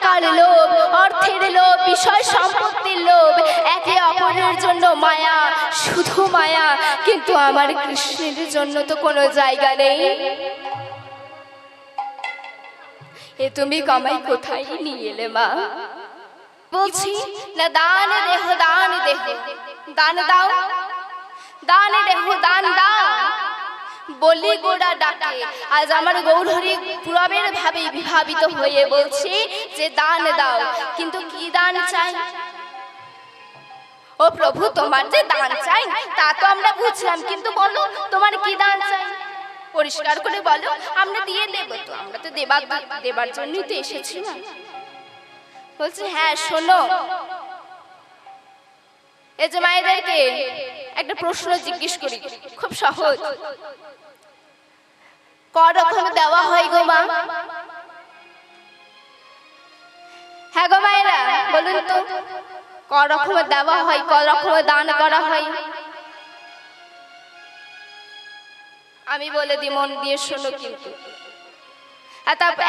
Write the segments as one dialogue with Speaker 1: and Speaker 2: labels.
Speaker 1: টাকার লোভ, অর্থের লোভ, বিষয় সম্পত্তির লোভ। একে অপরের জন্য মায়া, শুধু মায়া। কিন্তু আমার কৃষ্ণের জন্য তো কোনো জায়গা নেই। এ তুমি কামাই কোথায় নিয়ে এলে মা? বলছি, না দান দেহ দান দেহ। দান দাও। দান দেহ, দান দাও। বলি গোড়া ডাকে। আজ আমার গৌরহরি পুরবের ভাবে বিভাবিত হয়ে বলছি যে, দান দাও। কিন্তু কি দান চাই? ও প্রভু, তোমার যে দান চাই, তা তো আমরা বুঝলাম। কিন্তু বলো, তোমার কি দান চাই? পরিষ্কার করে বলো, আমরা দিয়ে দেবো তো। আমরা তো দেবার দেবার জন্যই তো এসেছি না বলছে হ্যাঁ শোনো। এই যে মায়েদেরকে একটা প্রশ্ন জিজ্ঞেস করি। খুব সহজ। ক রকম দেওয়া হয় গো মা? হ্যাঁ গো মায়েরা বলুন তো ক রকমের দেওয়া হয় ক রকমের দান করা হয়? আমি বলে দিই মন দিয়ে শোনো কিন্তু।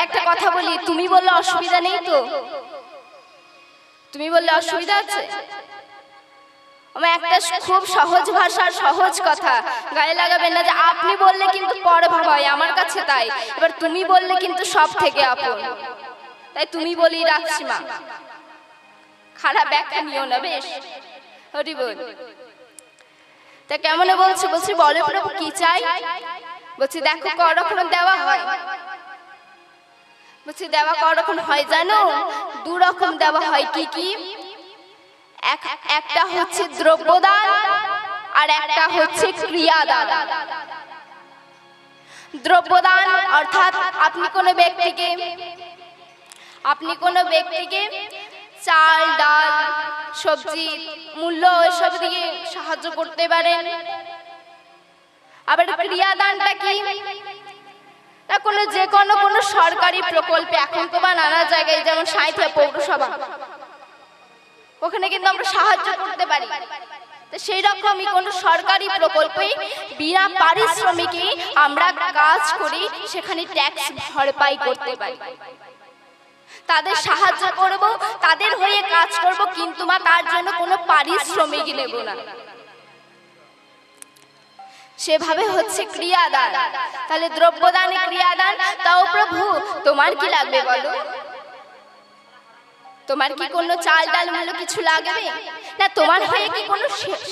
Speaker 1: একটা কথা বলি তুমি বললে অসুবিধা নেই তো? তুমি বললে অসুবিধা আছে? আমার একটা খুব সহজ ভাষার সহজ কথা। গায়ে লাগাবেন না যে আপনি বললে কিন্তু পরে ভাবা হয় আমার কাছে তাই। এবার তুমি বললে কিন্তু সব থেকে আপন। তাই তুমি বলি রাখছি মা। খারাপ ব্যাখ্যা নিও না বেশ। হরি বল। তা কেমন বলছে? বলছি বলে প্রভু কি চাই? বলছি দেখো ক রকম দেওয়া হয়। বলছি দেওয়া ক হয় জানো? দু রকম দেওয়া হয় কি কি? একটা হচ্ছে দ্রব্যদান আর একটা হচ্ছে ক্রিয়াদান। দ্রব্যদান অর্থাৎ আপনি কোনো ব্যক্তিকে, আপনি কোনো ব্যক্তিকে চাল, ডাল, সবজি, মূল্য এসব দিয়ে সাহায্য করতে পারেন। আবার ক্রিয়াদানটা কি? কোনো যে কোনো কোনো সরকারি প্রকল্পে এখন তো বা নানা জায়গায় যেমন সাঁথিয়া পৌরসভা। ওখানে কিন্তু আমরা সাহায্য করতে পারি। তো সেই রকমই কোনো সরকারি প্রকল্পে বিনা পারিশ্রমিকে আমরা কাজ করি, সেখানে ট্যাক্স ভরপাই করতে পারি। তাদের সাহায্য করব, তাদের হয়ে কাজ করব, কিন্তু মা তার জন্য কোনো পারিশ্রমিক নেব না। সেভাবে হচ্ছে ক্রিয়াদান। তাহলে দ্রব্যদানে ক্রিয়াদান, তাও প্রভু, তোমার কি লাগবে বলো? তোমার কি কোনো চাল ডাল মূল্য কিছু লাগবে? না তোমার হয়ে কি কোনো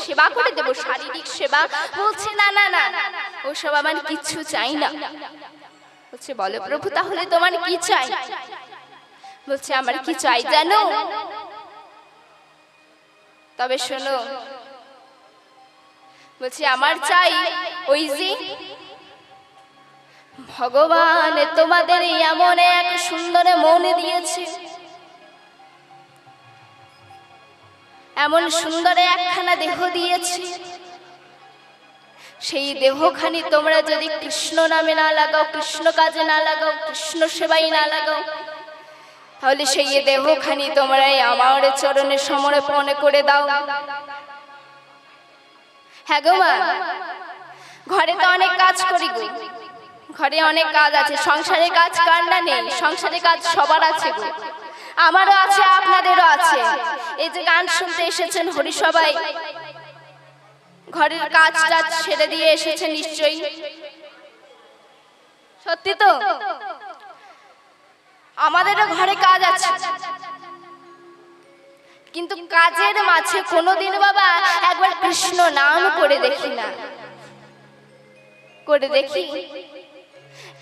Speaker 1: সেবা করে দেবো? শারীরিক সেবা? বলছে না না না ওসব আমার কিচ্ছু চাই না। বলছে বলো প্রভু তাহলে তোমার কি চাই? বলছে আমার কি চাই জানো? তবে শোনো। বলছি আমার চাই ওই যে ভগবান তোমাদের এমন এক সুন্দর মন দিয়েছে। এমন সুন্দর একখানা দেহ দিয়েছি। সেই দেহখানি তোমরা যদি কৃষ্ণ নামে না লাগাও কৃষ্ণ কাজে না লাগাও কৃষ্ণ সেবাই না লাগাও তাহলে সেই দেহখানি তোমরা এই আমার চরণে সমর্পণ করে দাও। হ্যাঁ গো মা। ঘরে তো অনেক কাজ করি গো। ঘরে অনেক কাজ আছে। সংসারে কাজ কার না নেই? সংসারের কাজ সবার আছে গো। আমারও আছে, আপনাদেরও আছে। এই যে গান শুনতে এসেছেন হরিসভায়। ঘরের কাজ টাজ সেরে দিয়ে এসেছেন নিশ্চয়ই। সত্যি তো? আমাদেরও ঘরে কাজ আছে। কিন্তু কাজের মাঝে কোনোদিন বাবা একবার কৃষ্ণ নাম করে দেখি না। করে দেখি।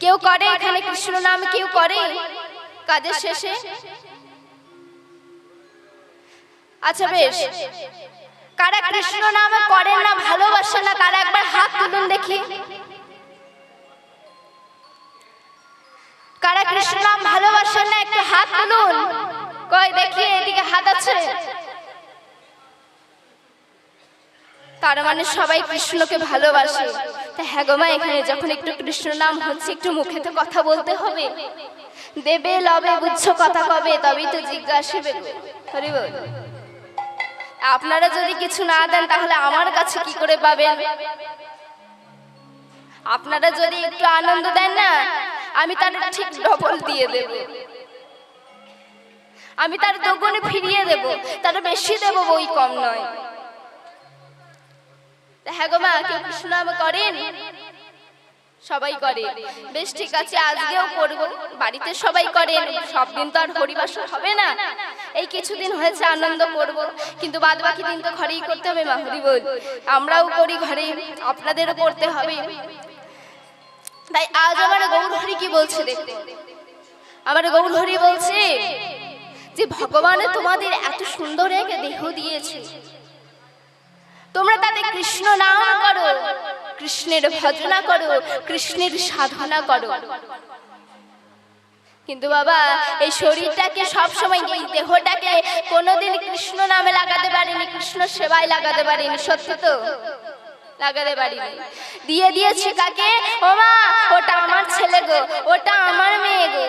Speaker 1: কেউ করে এখানে কৃষ্ণ নাম, কেউ করে। কাজের শেষে আচ্ছা বেশ। কারা কৃষ্ণ নাম করেন না ভালোবাসে না তারা একবার হাত তুলুন দেখি। কারা কৃষ্ণ নাম ভালোবাসেন না একটু হাত তুলুন। কই দেখি এদিকে হাত আছে। তার মানে সবাই কৃষ্ণকে ভালোবাসে। তা হ্যাঁ গো মা এখানে যখন একটু কৃষ্ণ নাম হচ্ছে একটু মুখে তো কথা বলতে হবে। দেবে লবে বুঝছ কথা কবে তবেই তো জিজ্ঞাসবে হরি বল। আপনারা যদি কিছু না দেন, তাহলে আমার কাছে কি করে পাবেন? আপনারা যদি একটু আনন্দ দেন না, আমি তার ঠিক ডবল দিয়ে দেব। আমি তার দোকানে ফিরিয়ে দেব। তার বেশি দেব বই কম নয়। হ্যাঁ গো মা, কেউ কৃষ্ণ করেন? সবাই করে। বেশ ঠিক আছে আজকেও করব বাড়িতে সবাই করেন সব দিন তো আর হরিবাসর হবে না। এই কিছুদিন হয়েছে আনন্দ করব। কিন্তু বাদ বাকি দিন তো ঘরেই করতে হবে মা হরি বল আমরাও করি ঘরে আপনাদেরও করতে হবে। তাই আজ আমার গৌরহরি কি বলছে দেখতে আমার গৌরহরি বলছে যে ভগবান তোমাদের এত সুন্দর এক দেহ দিয়েছে। তোমরা তাতে কৃষ্ণ নাম করো। কৃষ্ণের ভজনা করো, কৃষ্ণের সাধনা করো। কিন্তু বাবা, এই শরীরটাকে সব সময় এই দেহটাকে কোনোদিন কৃষ্ণ নামে লাগাতে পারিনি, কৃষ্ণ সেবায় লাগাতে পারিনি, সত্যি তো? লাগাতে পারিনি। দিয়ে দিয়েছি কাকে? ও মা, ওটা আমার ছেলে গো, ওটা আমার মেয়ে গো,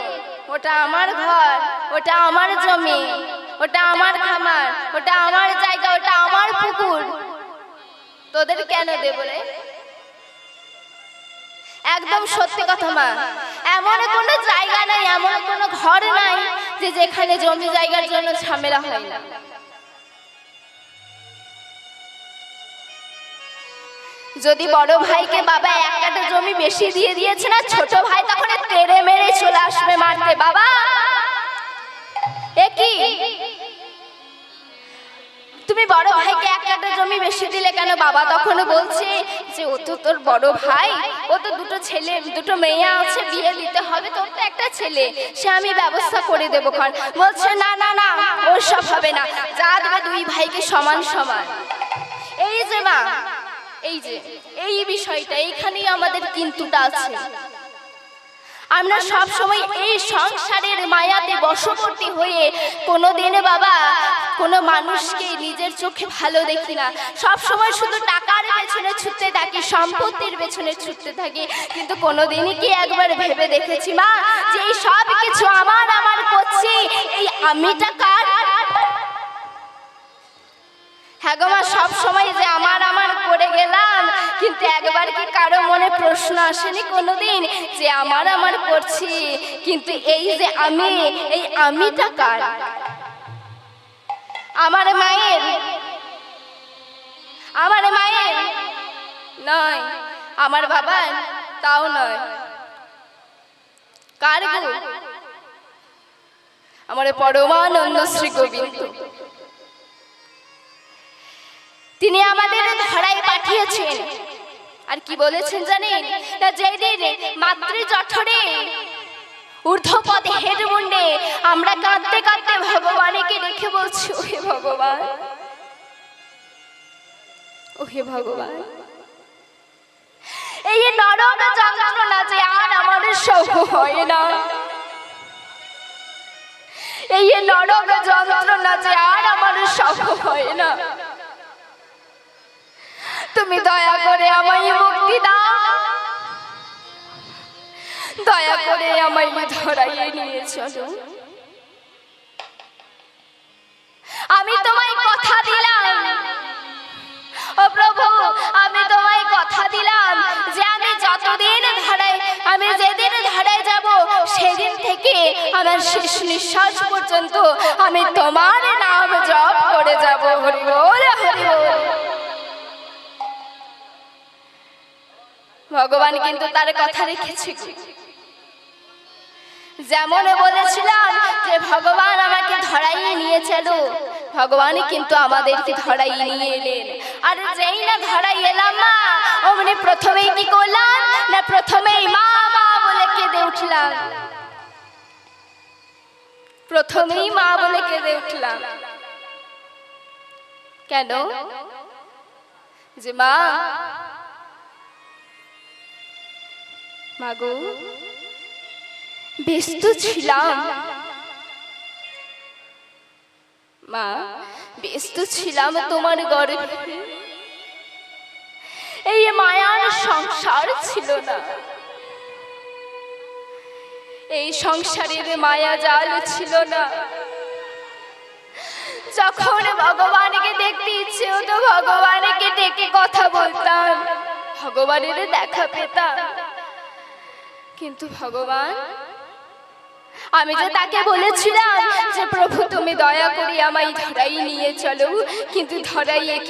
Speaker 1: ওটা আমার ঘর, ওটা আমার জমি, ওটা আমার খামার, ওটা আমার জায়গা, ওটা আমার পুকুর। তোদের কেন দেবো রে? একদম সত্যি কথা মা। এমন কোনো জায়গা নাই এমন কোনো ঘর নাই যে যেখানে জমি জায়গার জন্য ঝামেলা হয় না। যদি বড় ভাইকে বাবা এক কাটা জমি বেশি দিয়ে দিয়েছে না ছোট ভাই তখন তেড়ে মেরে চলে আসবে মারতে বাবা। এ কি? তুমি বড় ভাইকে এক কাটা জমি বেশি দিলে কেন বাবা তখনও বলছে যে, ও তো তোর বড় ভাই। ও তো দুটো ছেলে, দুটো মেয়ে আছে, বিয়ে দিতে হবে, তোর তো একটা ছেলে। সে আমি ব্যবস্থা করে দেবো খান বলছে, না না না, ওর সব হবে না। যা দেবে দুই ভাইকে সমান সমান। এই যে মা, এই যে, এই বিষয়টা এইখানেই আমাদের কিন্তুটা আছে আমরা সব সময় এই সংসারের মায়াতে বশবর্তী হয়ে কোনো দিনে বাবা কোনো মানুষকে নিজের চোখে ভালো দেখি না। সব সময় শুধু টাকার পেছনে ছুটতে থাকি সম্পত্তির পেছনে ছুটতে থাকি। কিন্তু কোনো দিনই কি একবার ভেবে দেখেছি মা যে এই সব কিছু আমার আমার করছি এই আমিটা কার? হ্যাঁ গো মা সব সময় যে আমার আমার করে গেলাম। কিন্তু একবার কি কারও মনে প্রশ্ন আসেনি কোনোদিন যে আমার আমার করছি? কিন্তু এই যে আমি, এই আমিটা কার? আমার মায়ের আমার মায়ের নয়, আমার বাবার তাও নয়। কার আমার পরমানন্দ শ্রী গোবিন্দ। তিনি আমাদের ধরায় পাঠিয়েছেন। আর কি বলেছেন জানেন? না যেদিন মাতৃ জঠরে ঊর্ধ্বপদে হেড মুন্ডে আমরা কাঁদতে কাঁদতে ভগবানকে রেখে বলছি, ওহে ভগবান ওহে ভগবান, এই নরক যন্ত্রণা যে আর আমাদের সহ হয় না। এই নরক যন্ত্রণা যে আর আমাদের সহ হয় না। তুমি দয়া করে আমায় মুক্তি দাও। দয়া করে আমায় ধরাইয়ে নিয়ে চলো। আমি তোমায় কথা দিলাম। ও প্রভু, আমি তোমায় কথা দিলাম যে আমি যতদিন ধরাই আমি যেদিন ধরায় যাব, সেদিন থেকে আমার শেষ নিঃশ্বাস পর্যন্ত আমি তোমার নাম জপ করে যাব, হরি ভগবান কিন্তু তার কথা রেখেছে যেমন বলেছিলাম যে ভগবান আমাকে ধরাইয়ে নিয়ে চলো ভগবানই কিন্তু আমাদেরকে ধরাই নিয়ে এলেন। আর যেই না ধরাই এলাম মা অমনি প্রথমেই কি করলাম? না প্রথমেই মা মা বলে কেঁদে উঠলাম। প্রথমেই মা বলে কেঁদে উঠলাম। কেন? যে মা মাগো ব্যস্ত ছিলাম। মা ব্যস্ত ছিলাম তোমার গর্ভে এই মায়ার সংসার ছিল না। এই সংসারের মায়া জাল ছিল না। যখন ভগবানকে দেখতে ইচ্ছে হতো ভগবানকে ডেকে কথা বলতাম। ভগবানের দেখা পেতাম। কিন্তু ভগবান আমি যে তাকে বলেছিলাম যে প্রভু তুমি দয়া করে আমায় ধরাই নিয়ে চলো কিন্তু ধরাই